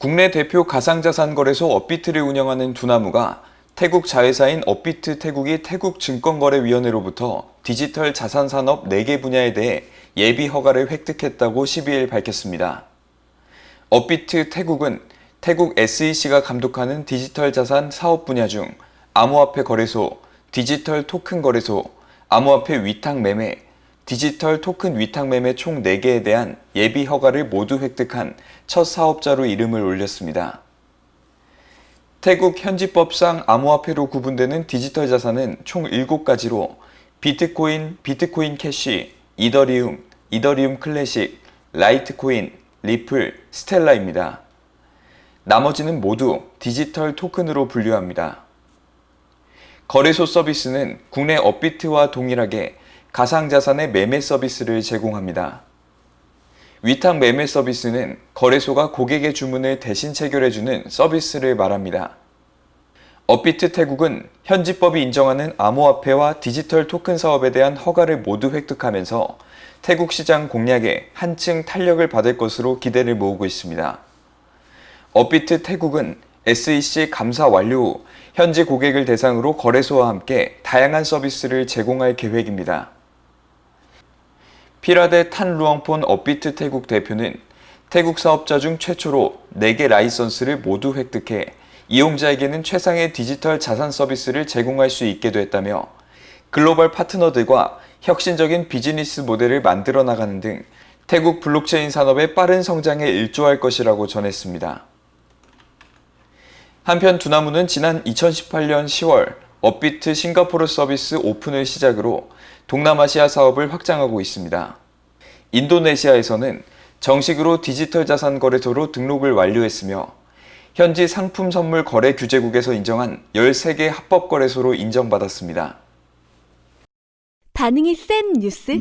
국내 대표 가상자산 거래소 업비트를 운영하는 두나무가 태국 자회사인 업비트 태국이 태국 증권거래위원회로부터 디지털 자산 산업 4개 분야에 대해 예비 허가를 획득했다고 12일 밝혔습니다. 업비트 태국은 태국 SEC가 감독하는 디지털 자산 사업 분야 중 암호화폐 거래소, 디지털 토큰 거래소, 암호화폐 위탁 매매, 디지털 토큰 위탁 매매 총 4개에 대한 예비 허가를 모두 획득한 첫 사업자로 이름을 올렸습니다. 태국 현지법상 암호화폐로 구분되는 디지털 자산은 총 7가지로 비트코인, 비트코인 캐시, 이더리움, 이더리움 클래식, 라이트코인, 리플, 스텔라입니다. 나머지는 모두 디지털 토큰으로 분류합니다. 거래소 서비스는 국내 업비트와 동일하게 가상자산의 매매 서비스를 제공합니다. 위탁 매매 서비스는 거래소가 고객의 주문을 대신 체결해주는 서비스를 말합니다. 업비트 태국은 현지법이 인정하는 암호화폐와 디지털 토큰 사업에 대한 허가를 모두 획득하면서 태국 시장 공략에 한층 탄력을 받을 것으로 기대를 모으고 있습니다. 업비트 태국은 SEC 감사 완료 후 현지 고객을 대상으로 거래소와 함께 다양한 서비스를 제공할 계획입니다. 피라데 탄 루앙폰 업비트 태국 대표는 태국 사업자 중 최초로 4개 라이선스를 모두 획득해 이용자에게는 최상의 디지털 자산 서비스를 제공할 수 있게 됐다며 글로벌 파트너들과 혁신적인 비즈니스 모델을 만들어 나가는 등 태국 블록체인 산업의 빠른 성장에 일조할 것이라고 전했습니다. 한편 두나무는 지난 2018년 10월 업비트 싱가포르 서비스 오픈을 시작으로 동남아시아 사업을 확장하고 있습니다. 인도네시아에서는 정식으로 디지털 자산 거래소로 등록을 완료했으며 현지 상품 선물 거래 규제국에서 인정한 13개 합법 거래소로 인정받았습니다. 반응이 센 뉴스?